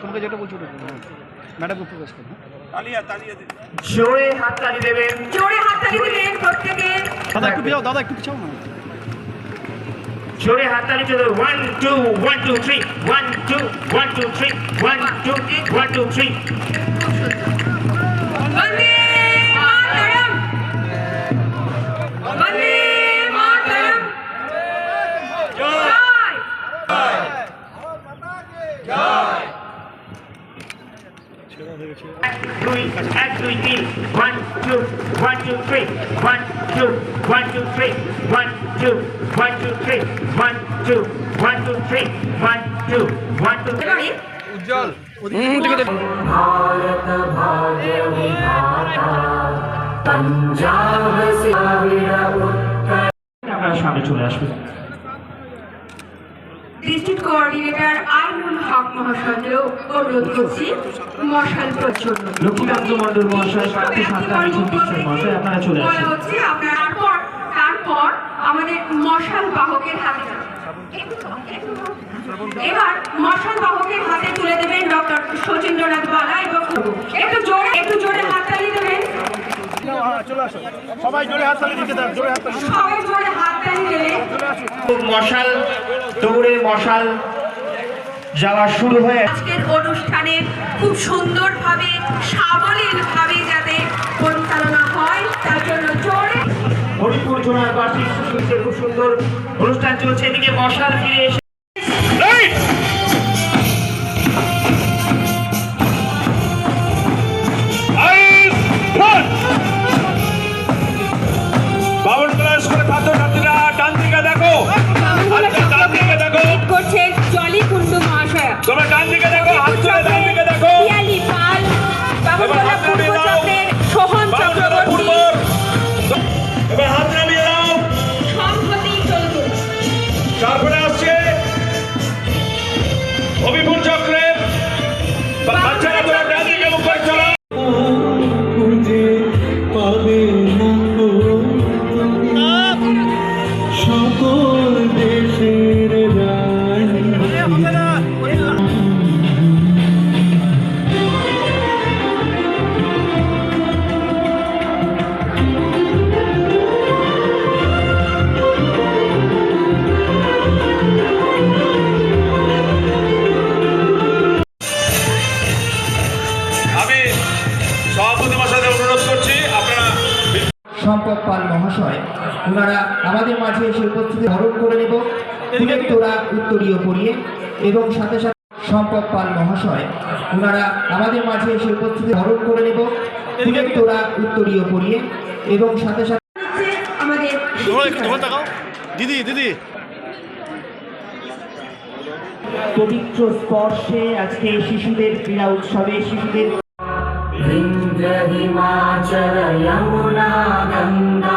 তোমাকে যেটা বলছি ওটা ঘুরাও ম্যাডামকে প্রকাশ করো জোরে হাততালি দেবেন। জোরে হাততালি দিলেন প্রত্যেকে। দাদা একটু পিছাও দাদা একটু পিছাও না। জোরে হাততালি চলো one two one two three one two one two three one two one two three two three one two one two three one two one two three এবারে আপনারা সামনে চলে আসবেন। ডিস্ট্রিক্ট কোঅর্ডিনেটর আইনুল হক মহাশয়কেও অনুরোধ করছি মশাল প্রচণ্ড। লক্ষ্মীকান্ত মন্ডল মহাশয় মহাশয় আপনারা চলে আসবেন তারপর তারপর আমাদের মশাল বাহকের হাতে এবার মশাল বাহকের হাতে তুলে দেবেন ডক্টর শচীন্দ্রনাথ বালা এবং একটু জোরে একটু জোরে হাততালি দেবেন। সবাই জোরে দিতে সবাই হাততালি মশাল দৌড়ে মশাল যাওয়া শুরু হয়ে আজকের অনুষ্ঠানে খুব সুন্দরভাবে সাবলীলভাবে যাতে হরিপুর জোনার বার্ষিক খুব সুন্দর অনুষ্ঠান চলছে। এদিকে মশাল ফিরে এসে দেখো। দেখো। তোমরা ডান দিকে দেখো। ওনারা আমাদের মাঝে এসে উপস্থিতি ধরণ করে নেব। তোরা উত্তরীয় পড়িয়ে এবং সাথে সাথে সম্পদ পাল মহাশয় ওনারা আমাদের মাঝে এসে উপস্থিতি ধরণ করে নেব। তোরা উত্তরীয় পড়িয়ে এবং সাথে সাথে দিদি দিদি। পবিত্র স্পর্শে আজকে শিশুদের ক্রীড়া উৎসবে শিশুদের হিমাচল গঙ্গা।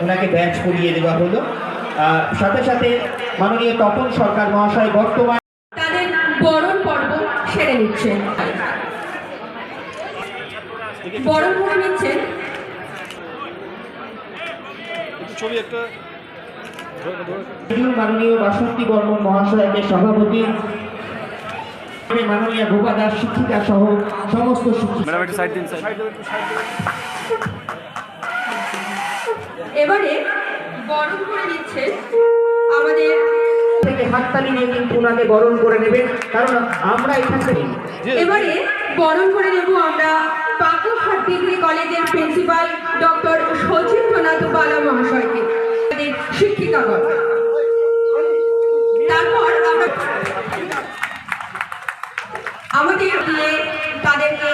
ওনাকে ব্যাচ করিয়ে দেওয়া হলো। সাথে সাথে মাননীয় তপন সরকার মহাশয় বর্তমান তাদের বরণ পর্ব সেরে নিচ্ছেন বরণ করে নিচ্ছেন ছবি একটা মাননীয় বাসন্তী বর্মন মহাশয়কে সভাপতি মাননীয় গোপা দাস শিক্ষিকা সহ সমস্ত শিক্ষিকা এবারে গরম করে নিচ্ছে আমাদের থেকে হাততালি নিয়ে কিন্তু ওনাকে বরণ করে নেবেন কারণ আমরা এখান থেকে এবারে বরণ করে নেব আমরা পাকুহাট ডিগ্রি কলেজের প্রিন্সিপাল ডক্টর সচিন্দ্রনাথ বালা মহাশয়কে আমাদের শিক্ষিকাগণ তারপর আমরা আমাদের দিয়ে তাদেরকে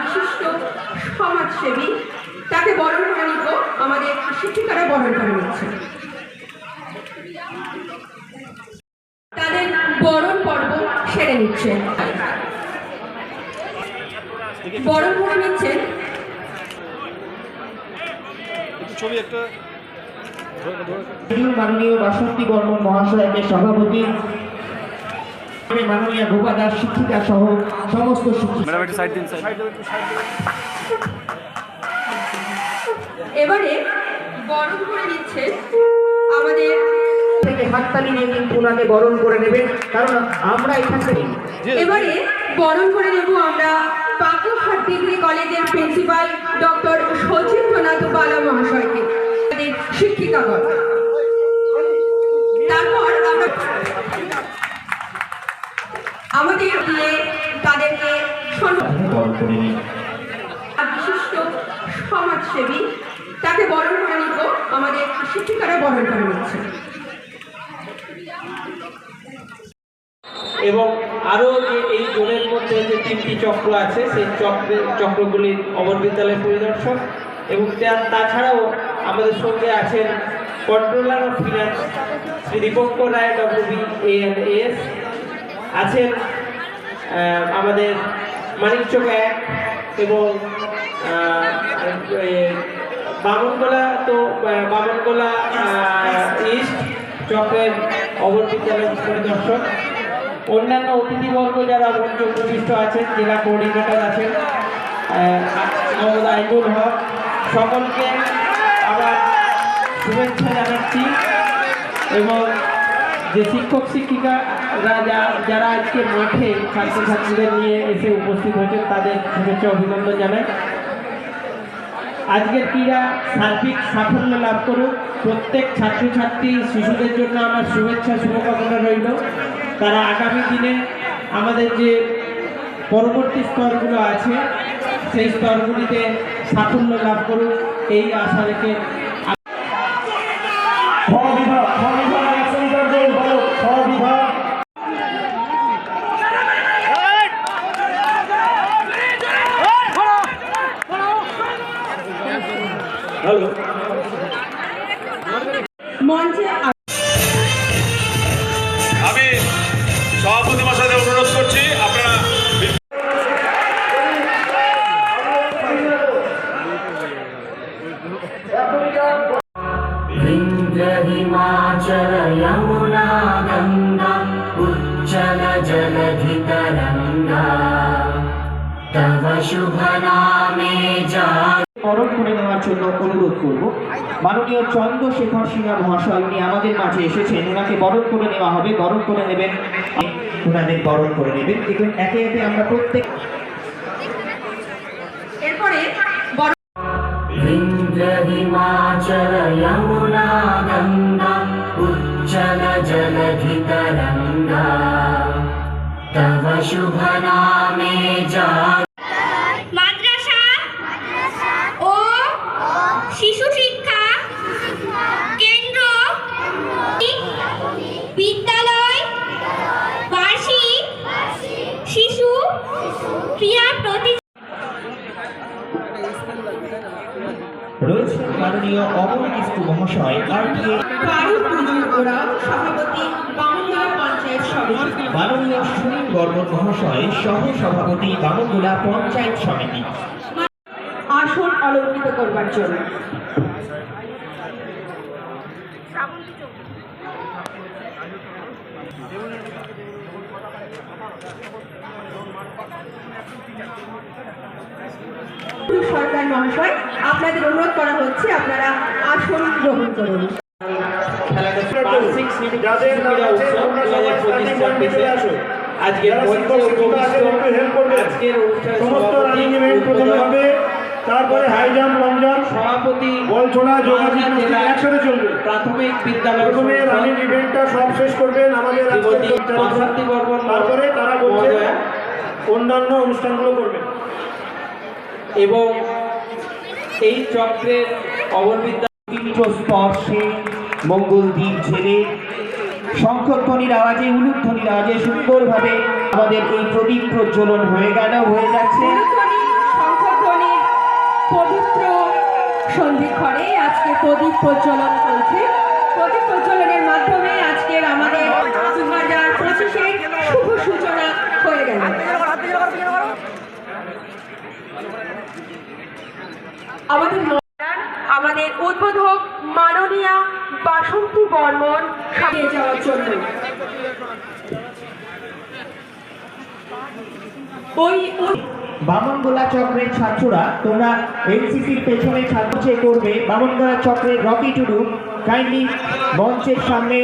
বিশিষ্ট সমাজসেবী তাকে বরণ করে নিব আমাদের শিক্ষিকারা বরণ করে নিচ্ছে তাদের বরণ ছেড়ে নিচ্ছেন বরণ করে নিচ্ছেন ছবি একটা ধরে- ধরে- মাননীয় বাসন্তী বর্মন মহাশয়কে সভাপতি মাননীয় গোপা দাস শিক্ষিকা সহ সমস্ত শিক্ষিকা এবারে বরণ করে নিচ্ছে আমাদের থেকে হাততালি নিয়ে কিন্তু ওনাকে বরণ করে নেবেন কারণ আমরা এখান থেকে এবারে বরণ করে নেব আমরা পাকুহাট ডিগ্রি কলেজের প্রিন্সিপাল ডক্টর সচিন্দ্রনাথ বালা মহাশয়কে আমাদের শিক্ষিকাগণ তারপর আমরা আমাদের দিয়ে তাদেরকে সম্মান বরণ করে নিন আর বিশিষ্ট সমাজসেবী তাকে বরণ করে নিব। আমাদের শিক্ষিকারা বরণ করে নিচ্ছে। এবং আরও যে এই জোনের মধ্যে যে তিনটি চক্র আছে সেই চক্রের চক্রগুলির অমর বিদ্যালয়ের পরিদর্শক এবং তাছাড়াও আমাদের সঙ্গে আছেন controller of finance Shri Dipankar Roy WB S. আছেন আমাদের মানিকচক এক এবং এ, বামনগোলা তো বামনগোলা ইস্ট চক্রের অবর বিদ্যালয় পরিদর্শক। অন্যান্য অতিথিবর্গ যারা মঞ্চ উপবিষ্ট আছেন, জেলা কোঅর্ডিনেটর আছেন মোহাম্মদ আইনুল হক, সকলকে আবার শুভেচ্ছা জানাচ্ছি। এবং যে শিক্ষক শিক্ষিকারা যারা আজকে মাঠে ছাত্রছাত্রীদের নিয়ে এসে উপস্থিত হয়েছেন, তাদের শুভেচ্ছা, অভিনন্দন জানাই। আজকের ক্রীড়া সার্বিক সাফল্য লাভ করুক। প্রত্যেক ছাত্রছাত্রী, শিশুদের জন্য আমার শুভেচ্ছা, শুভকামনা রইল। তারা আগামী দিনে আমাদের যে পরবর্তী স্তরগুলো আছে, সেই স্তরগুলিতে সাফল্য লাভ করুক, এই আশা রেখে হ্যালো মঞ্চে আমি সভাপতি মশাইদের অনুরোধ করছি আপনারা विन्ध्य हिमाचल यमुना गङ्गा उच्चल जलधितरङ्गा तव शुभ नामे जा বরণ করে নেওয়ার জন্য অনুরোধ করব মাননীয় চন্দ্রশেখর সিনহা মহাশয় উনি আমাদের মাঝে এসেছেন ওনাকে বরণ করে নেওয়া হবে বরণ করে নেবেন ওনাদের বরণ করে নেবেন দেখুন একে একে আমরা প্রত্যেক এরপরে বরণ विन्ध्य हिमाचल यमुना गङ्गा उच्चल जलधितरङ्गा तव शुभ नामे जा মাননীয় অমর কিস্তু মহাশয় ফারুক মঞ্জুর ওরাও সভাপতি মাননীয় সুনীল বর্মন মহাশয় সহ সভাপতি বামনগোলা পঞ্চায়েত সমিতি। আসন অলঙ্কৃত করবার জন্য। সরকার মহাশয় আপনাদের অনুরোধ করা হচ্ছে আপনারা আসন গ্রহণ করুন। আজকের হবে তারপরে হাই জাম্প লং জাম্প সভাপতি বল ছোড়া যোগা মালদা জিমনাস্টিক জেলা একসাথে চলবে। প্রাথমিক বিদ্যালয় প্রথমে রানিং ইভেন্টটা সব শেষ করবেন আমাদের তারপরে তারা বলছে অন্যান্য অনুষ্ঠানগুলো করবেন। এবং এই চক্রের অবরবিদ্যা স্পর্শে মঙ্গল দ্বীপ ঝেলে শঙ্খধ্বনির আওয়াজে, উলুধ্বনির আওয়াজে সুন্দরভাবে আমাদের এই প্রদীপ প্রজ্বলন হয়ে গেল, হয়ে যাচ্ছে পবিত্র সন্ধিক্ষণে আজকে প্রদীপ প্রজ্বলন চলছে প্রদীপ মাননীয়া বাসন্তী বর্মন সাজিয়ে যাওয়ার জন্য। ওই বামনগোলা চক্রের ছাত্ররা তোমরা এনসিসির পেছনে ছাত্র করবে বামনগোলা চক্রের রকি টুডু কাইন্ডলি মঞ্চের সামনে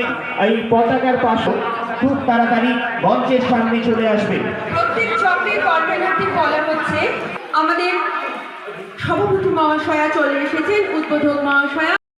এই পতাকার পাশে খুব তাড়াতাড়ি মঞ্চের সামনে চলে আসবে। প্রত্যেক চক্রের কর্মীদের বলা হচ্ছে আমাদের সভাপতি মহাশয়া চলে এসেছেন উদ্বোধক মহাশয়া।